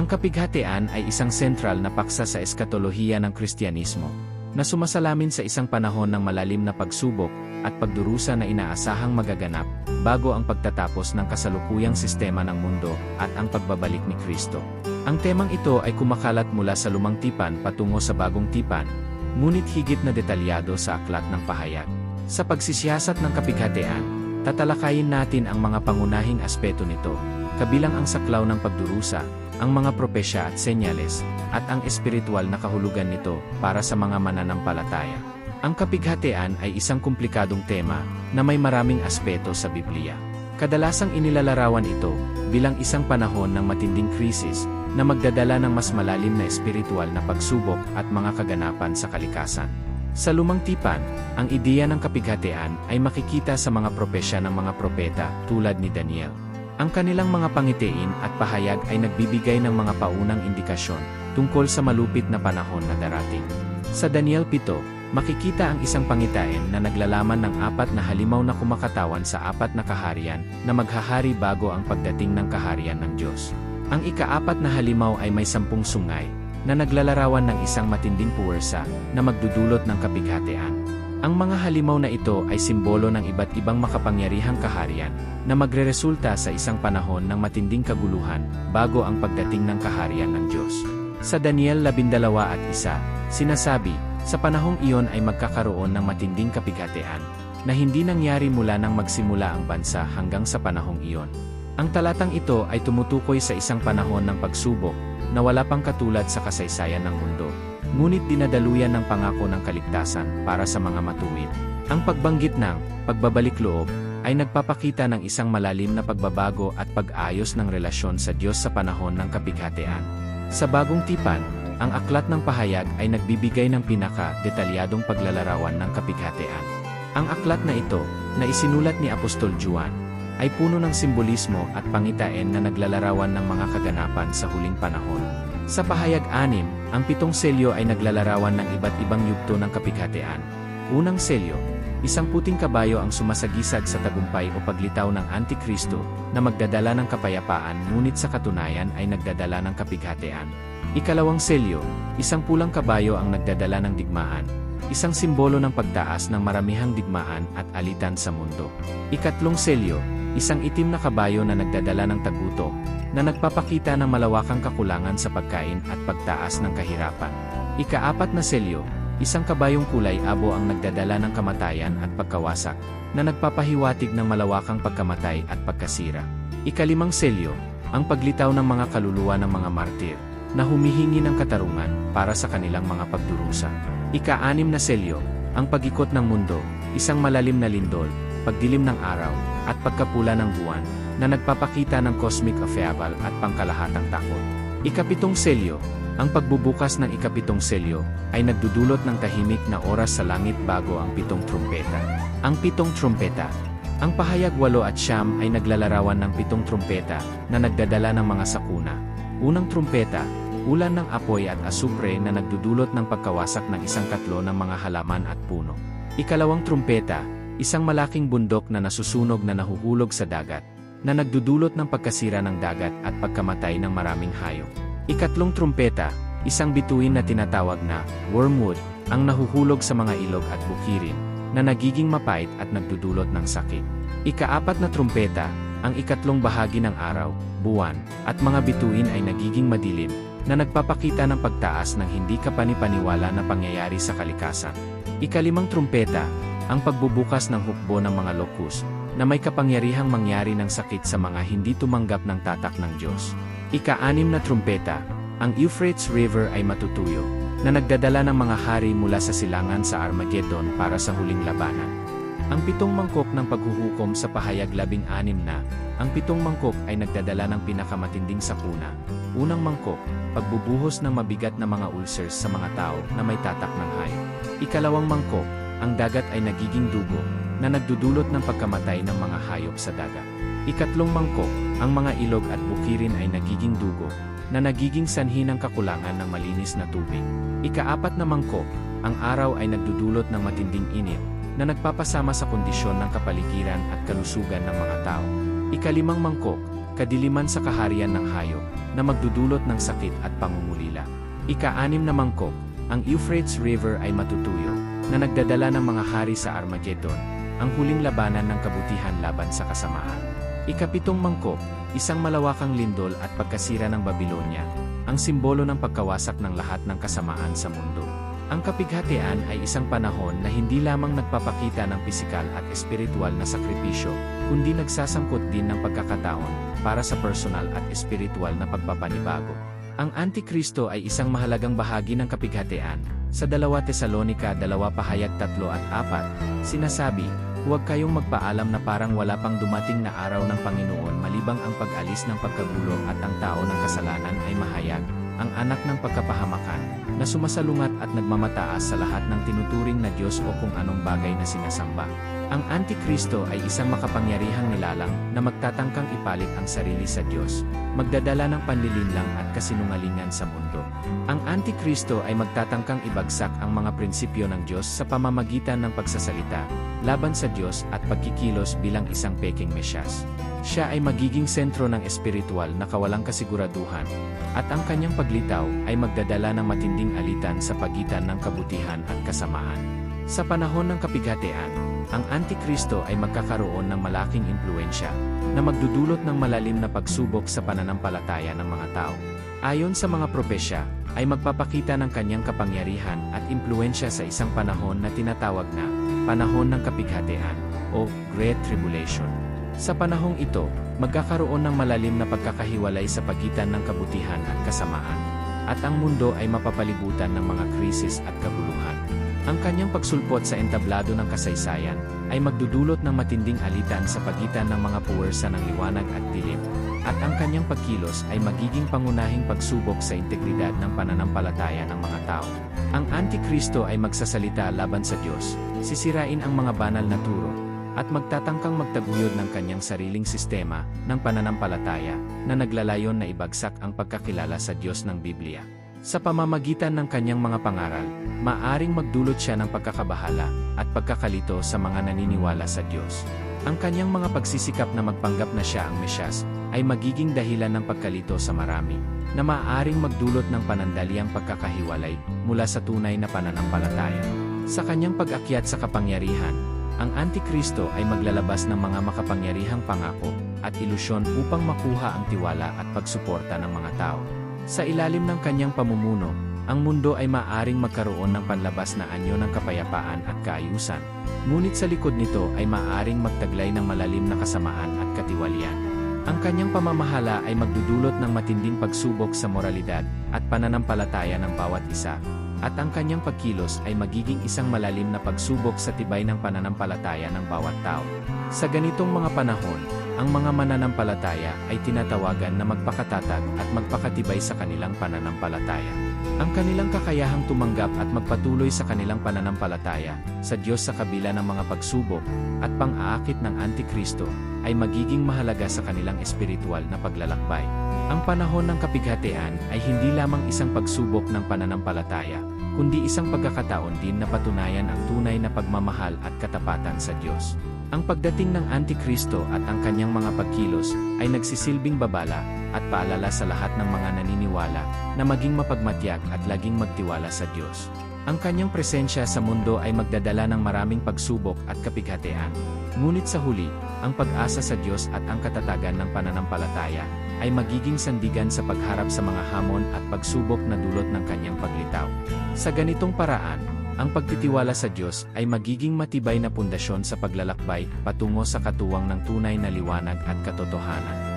Ang kapighatian ay isang sentral na paksa sa eskatolohiya ng Kristyanismo, na sumasalamin sa isang panahon ng malalim na pagsubok at pagdurusa na inaasahang magaganap bago ang pagtatapos ng kasalukuyang sistema ng mundo at ang pagbabalik ni Kristo. Ang temang ito ay kumakalat mula sa lumang tipan patungo sa bagong tipan, ngunit higit na detalyado sa aklat ng pahayag. Sa pagsisiyasat ng kapighatian, tatalakayin natin ang mga pangunahing aspeto nito, kabilang ang saklaw ng pagdurusa, ang mga propesya at senyales, at ang espiritual na kahulugan nito para sa mga mananampalataya. Ang kapighatian ay isang komplikadong tema na may maraming aspeto sa Biblia. Kadalasang inilalarawan ito bilang isang panahon ng matinding krisis na magdadala ng mas malalim na espiritual na pagsubok at mga kaganapan sa kalikasan. Sa lumang tipan, ang ideya ng kapighatian ay makikita sa mga propesya ng mga propeta tulad ni Daniel. Ang kanilang mga pangitiin at pahayag ay nagbibigay ng mga paunang indikasyon tungkol sa malupit na panahon na darating. Sa Daniel 7, makikita ang isang pangitain na naglalaman ng apat na halimaw na kumakatawan sa apat na kaharian na maghahari bago ang pagdating ng kaharian ng Diyos. Ang ikaapat na halimaw ay may sampung sungay na naglalarawan ng isang matinding puwersa na magdudulot ng kapighatian. Ang mga halimaw na ito ay simbolo ng iba't ibang makapangyarihang kaharian na magreresulta sa isang panahon ng matinding kaguluhan bago ang pagdating ng kaharian ng Diyos. Sa Daniel 12 at 1, sinasabi, sa panahong iyon ay magkakaroon ng matinding kapighatian na hindi nangyari mula nang magsimula ang bansa hanggang sa panahong iyon. Ang talatang ito ay tumutukoy sa isang panahon ng pagsubok na wala pang katulad sa kasaysayan ng mundo ngunit dinadaluyan ng pangako ng kaligtasan para sa mga matuwid. Ang pagbanggit ng pagbabalik loob ay nagpapakita ng isang malalim na pagbabago at pag-ayos ng relasyon sa Diyos sa panahon ng kapighatian. Sa bagong tipan, ang aklat ng pahayag ay nagbibigay ng pinaka-detalyadong paglalarawan ng kapighatian. Ang aklat na ito, na isinulat ni Apostol Juan, ay puno ng simbolismo at pangitain na naglalarawan ng mga kaganapan sa huling panahon. Sa pahayag 6, ang pitong selyo ay naglalarawan ng iba't ibang yugto ng kapighatian. Unang selyo, isang puting kabayo ang sumasagisag sa tagumpay o paglitaw ng Antikristo na magdadala ng kapayapaan ngunit sa katunayan ay nagdadala ng kapighatian. Ikalawang selyo, isang pulang kabayo ang nagdadala ng digmaan, isang simbolo ng pagtaas ng maramihang digmaan at alitan sa mundo. Ikatlong selyo, isang itim na kabayo na nagdadala ng tagutom, na nagpapakita ng malawakang kakulangan sa pagkain at pagtaas ng kahirapan. Ikaapat na selyo, isang kabayong kulay abo ang nagdadala ng kamatayan at pagkawasak, na nagpapahiwatig ng malawakang pagkamatay at pagkasira. Ikalimang selyo, ang paglitaw ng mga kaluluwa ng mga martir, na humihingi ng katarungan para sa kanilang mga pagdurusa. Ika-anim na selyo, ang pagikot ng mundo, isang malalim na lindol, pagdilim ng araw, at pagkapula ng buwan, na nagpapakita ng cosmic upheaval at pangkalahatang takot. Ikapitong selyo, ang pagbubukas ng ikapitong selyo ay nagdudulot ng tahimik na oras sa langit bago ang pitong trumpeta. Ang pitong trumpeta, ang pahayag walo at siyam ay naglalarawan ng pitong trumpeta na nagdadala ng mga sakuna. Unang trumpeta, ulan ng apoy at asupre na nagdudulot ng pagkawasak ng isang katlo ng mga halaman at puno. Ikalawang trumpeta, isang malaking bundok na nasusunog na nahuhulog sa dagat, na nagdudulot ng pagkasira ng dagat at pagkamatay ng maraming hayop. Ikatlong trumpeta, isang bituin na tinatawag na wormwood, ang nahuhulog sa mga ilog at bukirin, na nagiging mapait at nagdudulot ng sakit. Ikaapat na trumpeta, ang ikatlong bahagi ng araw, buwan, at mga bituin ay nagiging madilim, na nagpapakita ng pagtaas ng hindi kapanipaniwala na pangyayari sa kalikasan. Ikalimang trumpeta, ang pagbubukas ng hukbo ng mga lokus, na may kapangyarihang mangyari ng sakit sa mga hindi tumanggap ng tatak ng Diyos. Ika-anim na trumpeta, ang Euphrates River ay matutuyo, na nagdadala ng mga hari mula sa silangan sa Armageddon para sa huling labanan. Ang pitong mangkok ng paghuhukom sa pahayag labing anim na, ang pitong mangkok ay nagdadala ng pinakamatinding sakuna. Unang mangkok, pagbubuhos ng mabigat na mga ulcers sa mga tao na may tatak ng hayop. Ikalawang mangkok, ang dagat ay nagiging dugo, na nagdudulot ng pagkamatay ng mga hayop sa dagat. Ikatlong mangkok, ang mga ilog at bukirin ay nagiging dugo, na nagiging sanhi ng kakulangan ng malinis na tubig. Ikaapat na mangkok, ang araw ay nagdudulot ng matinding init, na nagpapasama sa kondisyon ng kapaligiran at kalusugan ng mga tao. Ikalimang mangkok, kadiliman sa kaharian ng hayop, na magdudulot ng sakit at pangungulila. Ika-anim na mangkok, ang Euphrates River ay matutuyo, na nagdadala ng mga hari sa Armageddon, ang huling labanan ng kabutihan laban sa kasamaan. Ikapitong mangkok, isang malawakang lindol at pagkasira ng Babylonia, ang simbolo ng pagkawasak ng lahat ng kasamaan sa mundo. Ang kapighatian ay isang panahon na hindi lamang nagpapakita ng pisikal at espiritual na sakripisyo, kundi nagsasangkot din ng pagkakataon para sa personal at espiritual na pagpapanibago. Ang Antikristo ay isang mahalagang bahagi ng kapighatian. Sa 2 Tesalonika 2 pahayag 3 at 4, sinasabi, Huwag kayong magpaalam na parang wala pang dumating na araw ng Panginoon malibang ang pag-alis ng pagkagulo at ang tao ng kasalanan ay mahayag, ang anak ng pagkapahamakan, na sumasalungat at nagmamataas sa lahat ng tinuturing na Diyos o kung anong bagay na sinasamba. Ang Antikristo ay isang makapangyarihang nilalang na magtatangkang ipalit ang sarili sa Diyos, magdadala ng panlilinlang at kasinungalingan sa mundo. Ang Antikristo ay magtatangkang ibagsak ang mga prinsipyo ng Diyos sa pamamagitan ng pagsasalita, laban sa Diyos at pagkikilos bilang isang peking mesyas. Siya ay magiging sentro ng espiritual na kawalang kasiguraduhan, at ang kanyang paglitaw ay magdadala ng matinding alitan sa pagitan ng kabutihan at kasamaan. Sa panahon ng kapighatian, ang Antikristo ay magkakaroon ng malaking impluensya na magdudulot ng malalim na pagsubok sa pananampalataya ng mga tao. Ayon sa mga propesya, ay magpapakita ng kanyang kapangyarihan at impluensya sa isang panahon na tinatawag na panahon ng kapighatian o Great Tribulation. Sa panahong ito, magkakaroon ng malalim na pagkakahiwalay sa pagitan ng kabutihan at kasamaan, at ang mundo ay mapapalibutan ng mga krisis at kaguluhan. Ang kanyang pagsulpot sa entablado ng kasaysayan ay magdudulot ng matinding alitan sa pagitan ng mga puwersa ng liwanag at dilim, at ang kanyang pagkilos ay magiging pangunahing pagsubok sa integridad ng pananampalataya ng mga tao. Ang Antikristo ay magsasalita laban sa Diyos, sisirain ang mga banal na turo, at magtatangkang magtaguyod ng kanyang sariling sistema ng pananampalataya na naglalayon na ibagsak ang pagkakilala sa Diyos ng Biblia. Sa pamamagitan ng kanyang mga pangaral, maaring magdulot siya ng pagkakabahala at pagkakalito sa mga naniniwala sa Diyos. Ang kanyang mga pagsisikap na magpanggap na siya ang Mesyas ay magiging dahilan ng pagkalito sa marami, na maaaring magdulot ng panandaliang pagkakahiwalay mula sa tunay na pananampalataya. Sa kanyang pag-akyat sa kapangyarihan, ang Antikristo ay maglalabas ng mga makapangyarihang pangako at ilusyon upang makuha ang tiwala at pagsuporta ng mga tao. Sa ilalim ng kanyang pamumuno, ang mundo ay maaring magkaroon ng panlabas na anyo ng kapayapaan at kaayusan, ngunit sa likod nito ay maaring magtaglay ng malalim na kasamaan at katiwalian. Ang kanyang pamamahala ay magdudulot ng matinding pagsubok sa moralidad at pananampalataya ng bawat isa, at ang kanyang pagkilos ay magiging isang malalim na pagsubok sa tibay ng pananampalataya ng bawat tao. Sa ganitong mga panahon, ang mga mananampalataya ay tinatawagan na magpakatatag at magpakatibay sa kanilang pananampalataya. Ang kanilang kakayahang tumanggap at magpatuloy sa kanilang pananampalataya sa Diyos sa kabila ng mga pagsubok at pang-aakit ng Antikristo ay magiging mahalaga sa kanilang espiritual na paglalakbay. Ang panahon ng kapighatian ay hindi lamang isang pagsubok ng pananampalataya, kundi isang pagkakataon din na patunayan ang tunay na pagmamahal at katapatan sa Diyos. Ang pagdating ng Antikristo at ang kanyang mga pagkilos ay nagsisilbing babala at paalala sa lahat ng mga naniniwala na maging mapagmatyak at laging magtiwala sa Diyos. Ang kanyang presensya sa mundo ay magdadala ng maraming pagsubok at kapighatian. Ngunit sa huli, ang pag-asa sa Diyos at ang katatagan ng pananampalataya ay magiging sandigan sa pagharap sa mga hamon at pagsubok na dulot ng kanyang paglitaw. Sa ganitong paraan, ang pagtitiwala sa Diyos ay magiging matibay na pundasyon sa paglalakbay patungo sa katuwang ng tunay na liwanag at katotohanan.